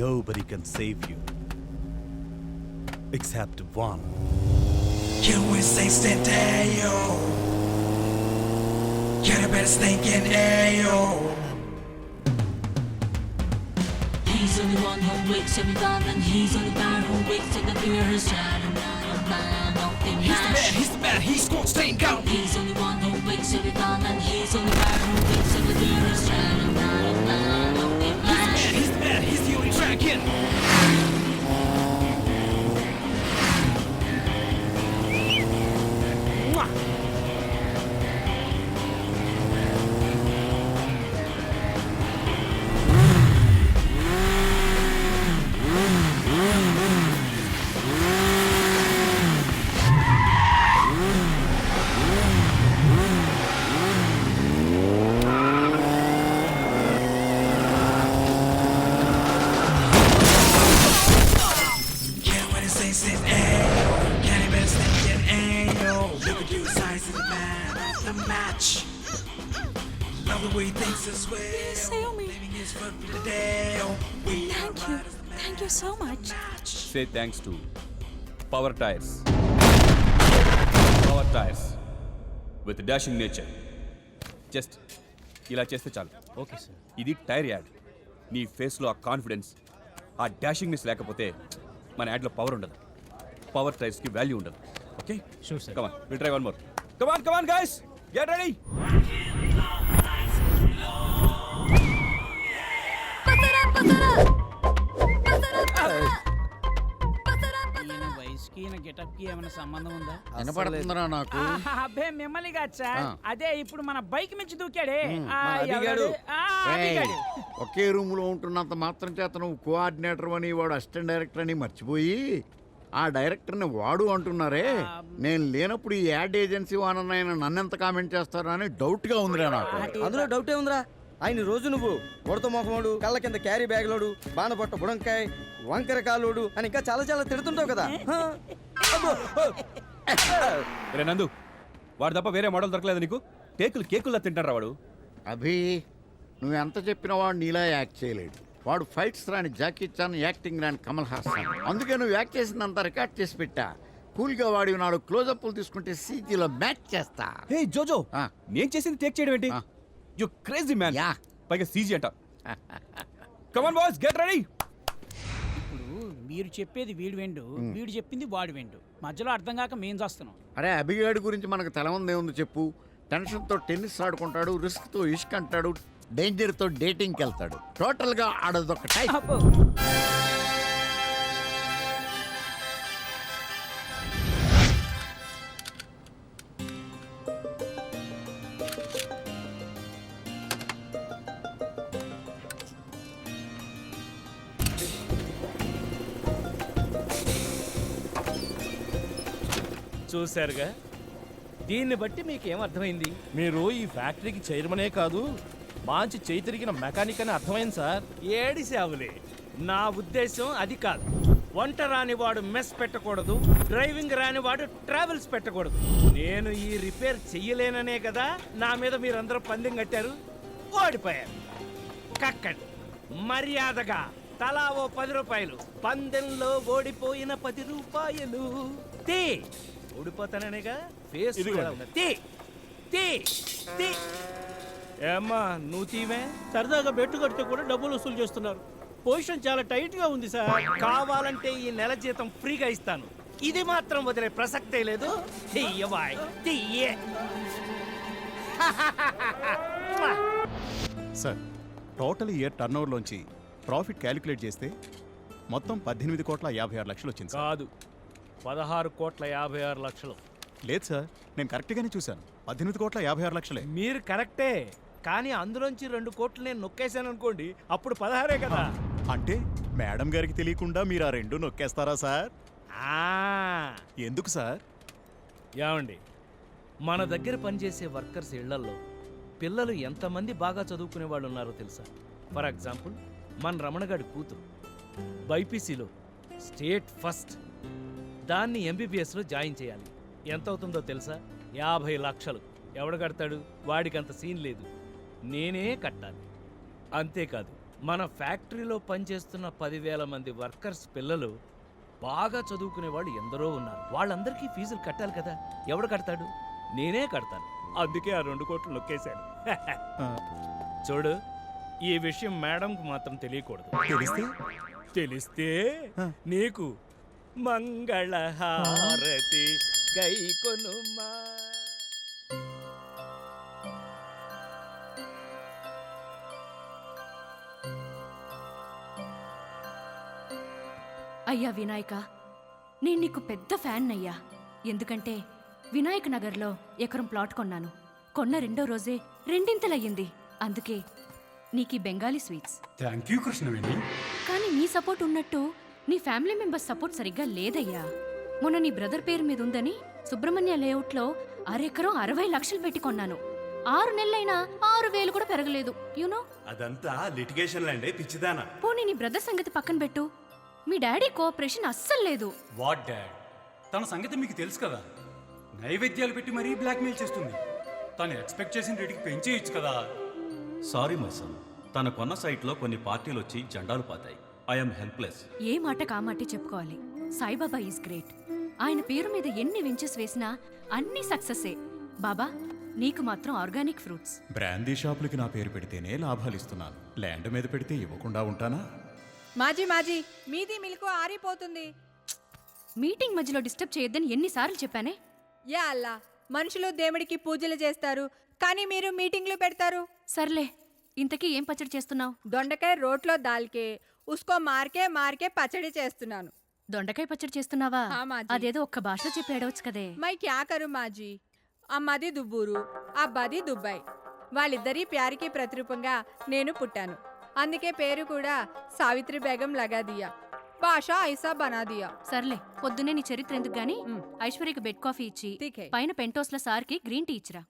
nobody can save you. Except one. You will save the day, yo. a better the best in air. He's the only one who wakes everyone, and he's the only one who wakes in the pure shadow. He's the man, he's the man, he's gonna stay down. He's the only one who wakes everyone, and he's the only one who wakes. As the man Thank you. so much. match. Say thanks to Power Tires. Power Tires with dashing nature. Just ఇలా చేస్తే చాలు. Okay sir ఇది tyre ad. నీ ఫేస్లో ఆ confidence ఆ డాషింగ్నెస్ లేకపోతే మన యాడ్లో పవర్ ఉండదు. పవర్ టైర్స్కి వాల్యూ ఉండదు. Okay Sure, sir. Come on will try one more come on come on guys get ready వయసుకి ఈయన గెటప్కి ఏమైనా సంబంధం ఉందా? వినపడుతుందిరా నాకు. అబ్బే మిమ్మల్ని. అదే ఇప్పుడు మన బైక్ మించి దూకాడే. ఒకే రూమ్లో ఉంటున్నంత మాత్రం చేత నువ్వు కోఆర్డినేటర్ అని వాడు అసిస్టెంట్ డైరెక్టర్ అని మర్చిపోయి ఆ డైరెక్టర్ని వాడు అంటున్నారే. నేను లేనప్పుడు ఈ యాడ్ ఏజెన్సీ వానన్నాయన నన్నెంత కామెంట్ చేస్తారా అని డౌట్గా ఉందిరా నాకు. అందులో డౌటే ఉందిరా? ఆయన రోజు నువ్వు ఉడత మొఖమోడు కళ్ళ కింద క్యారీ బ్యాగ్ లోడు బాణపట్ట బుడంకాయ వంకర కాలోడు అని ఇంకా చాలా చాలా తిడుతుంటావు కదా. రే నందు వాడు తప్ప వేరే మోడల్ దొరకలేదు నీకు. కేకులు కేకుల్లా తింటారా వాడు. అభి నువ్వు ఎంత చెప్పినా వాడు నీలా యాక్ట్ చేయలేడు. వాడు ఫైట్స్ రాని జాకీ చాన్ యాక్టింగ్ రాని కమల్ హాసన్. అందుకే నువ్వు యాక్ట్ చేసినంత రికార్డ్ చేసి పెట్టా. కూల్గా వాడి నాడు క్లోజప్లు తీసుకుంటే సీజీలో మ్యాచ్ చేస్తా. హే జోజో. నేను చేసింది టేక్ చేయడం ఏంటి. You crazy man yeah. పైగా సీజీ అంట. Come on boys get ready ఇప్పుడు మీరు చెప్పేది వీడు వెండు వీడు చెప్పింది వాడు వెండు. మధ్యలో అర్థం కాక మేం చేస్తున్నాం. అరే అభిగాడి గురించి మనకు తెలవందే ఉంది చెప్పు? టెన్షన్తో టెన్నిస్ ఆడుకుంటాడు రిస్క్తో ఇష్క్ అంటాడు డేంజర్తో డేటింగ్కి వెళ్తాడు. టోటల్గా ఆడదొక టైప్ చూశారుగా. దీన్ని బట్టి మీకు ఏమర్థమైంది మీరు ఈ ఫ్యాక్టరీకి చైర్మనే కాదు మంచి చేయి తిరిగిన మెకానిక్ అని అర్థమైంది సార్. ఏడి సేవలే నా ఉద్దేశం అది కాదు. వంట రానివాడు మెస్ పెట్టకూడదు డ్రైవింగ్ రానివాడు ట్రావెల్స్ పెట్టకూడదు. నేను ఈ రిపేర్ చెయ్యలేననే కదా నా మీద మీరందరూ పందెం కట్టారు? ఓడిపోయారు. కక్కండి. మర్యాదగా తలా ఓ పది రూపాయలు పందెంలో ఓడిపోయిన పది రూపాయలు. తీ. ఓడిపోతాననేగా ఫేస్ కూడా ఉంది. తీ తీ తీ. ఏమ్మా నువ్వు తీవే? సరదాగా బెట్టు కడితే కూడా డబ్బులు వసూలు చేస్తున్నారు. పొజిషన్ చాలా టైట్గా ఉంది సార్. కావాలంటే ఈ నెల జీతం ఫ్రీగా ఇస్తాను. ఇది మాత్రం వదిలే ప్రసక్తే లేదు. తీయవాయ్ తీయే. సార్ టోటల్ ఇయర్ టర్న్ ఓవర్లోంచి ప్రాఫిట్ క్యాలిక్యులేట్ చేస్తే మొత్తం పద్దెనిమిది కోట్ల యాభై ఆరు లక్షలు వచ్చింది సార్. కాదు. పదహారు కోట్ల యాభై ఆరు లక్షలు. లేదు సార్ నేను కరెక్ట్గానే చూశాను. పద్దెనిమిది కోట్ల యాభై ఆరు లక్షలే. మీరు కరెక్టే కానీ అందులోంచి రెండు కోట్లు నేను నొక్కేశాను అనుకోండి అప్పుడు పదహారే కదా. అంటే మేడం గారికి తెలియకుండా మీరు ఆ రెండు నొక్కేస్తారా సార్? ఎందుకు సార్? ఏమండి మన దగ్గర పనిచేసే వర్కర్స్ ఇళ్ళలో పిల్లలు ఎంతమంది బాగా చదువుకునే వాళ్ళు ఉన్నారో తెలుసా? ఫర్ ఎగ్జాంపుల్ మన రమణగాడి కూతురు బైపీసీలో స్టేట్ ఫస్ట్. దాన్ని ఎంబీబీఎస్లో జాయిన్ చేయాలి. ఎంత అవుతుందో తెలుసా? యాభై లక్షలు. ఎవడు కడతాడు? వాడికి అంత సీన్ లేదు. నేనే కట్టాలి. అంతేకాదు మన ఫ్యాక్టరీలో పనిచేస్తున్న పదివేల మంది వర్కర్స్ పిల్లలు బాగా చదువుకునే వాళ్ళు ఎందరో ఉన్నారు. వాళ్ళందరికీ ఫీజులు కట్టాలి కదా? ఎవడు కడతాడు? నేనే కడతాను. అందుకే ఆ రెండు కోట్లు నొక్కేశాను చూడు ఈ విషయం మేడంకు మాత్రం తెలియకూడదు. తెలిస్తే? తెలిస్తే నీకు మంగళహారతి గై కొనుమా. అయ్యా వినాయక నేను నీకు పెద్ద ఫ్యాన్ అయ్యా ఎందుకంటే వినాయక్ నగర్లో ఎకరం ప్లాట్ కొన్నాను. కొన్న రెండో రోజే రెండింతలయ్యింది. అందుకే నీకు ఈ Bengali sweets. Thank you Krishnaveni. కానీ నీ సపోర్ట్ ఉన్నట్టు నీ ఫ్యామిలీ మెంబర్స్ సపోర్ట్ సరిగ్గా లేదయ్యా. మొన్న నీ బ్రదర్ పేరు మీద ఉందని సుబ్రహ్మణ్య లేఅవుట్లో అరెకరం అరవై లక్షలు పెట్టి కొన్నాను. ఆరు నెలలైనా ఆరు వేలు కూడా పెరగలేదు. యూనో అదంతా లిటిగేషన్ ల్యాండే పిచ్చిదానా. పోనీ నీ బ్రదర్ సంగతి పక్కన పెట్టు. మీ డాడీ కోఆపరేషన్ అస్సలు లేదు. What dad? తన సంగతి మీకు తెలుసు కదా. నైవేద్యాలు పెట్టి మరీ బ్లాక్మెయిల్ చేస్తుంది. తను ఎక్స్పెక్ట్ చేసిన రేటుకి పెంచేయచ్చు కదా. సారీ మై సన్ తన కొన్న సైట్లో కొన్ని పార్టీలు వచ్చి జెండాలు పాతాయి. ఐఎమ్ హెల్ప్లెస్ ఏ మాట కామాటి చెప్పుకోవాలి. Saibaba is great. ఆయన పేరు మీద ఎన్ని వెంచెస్ వేసినా అన్ని సక్సెస్సే బాబా నీకు మాత్రం ఆర్గానిక్ ఫ్రూట్స్. బ్రాందీ షాపులకి నా పేరు పెడితేనే లాభాలు ఇస్తున్నాను. ల్యాండ్ మీద పెడితే ఇవ్వకుండా ఉంటానా? మాజీ మాజీ. మీది మిల్కు ఆరిపోతుంది. మీటింగ్ మధ్యలో డిస్టర్బ్ చేయొద్దని ఎన్నిసార్లు చెప్పానే? యా అల్లా. మనుషులు దేవుడికి పూజలు చేస్తారు. కానీ మీరు మీటింగ్లు పెడతారు. సర్లే ఇంతకీ ఏం పచ్చడి చేస్తున్నావు? దొండకాయ రోట్లో దాల్కే. ఉస్కో మార్కే మార్కే పచ్చడి చేస్తున్నాను. దొండకాయ పచ్చడి చేస్తున్నావా. అదేదో ఒక్క భాషలో చెప్పి ఏడవచ్చు కదే. మై క్యా కరు మాజీ అమ్మది దుబ్బూరు అబ్బాది దుబ్బాయి వాళ్ళిద్దరి ప్యారికి ప్రతిరూపంగా నేను పుట్టాను. అందుకే పేరు కూడా సావిత్రి బేగం లగాదియా. భాష ఐసా బనాదియా. సర్లే పొద్దున్నే నీ చరిత్ర ఎందుకు గాని? మ్. ఐశ్వర్యకి బెడ్ కాఫీ ఇచ్చి. పైన పెంటోస్ల సార్కి గ్రీన్ టీ ఇచ్చిరా.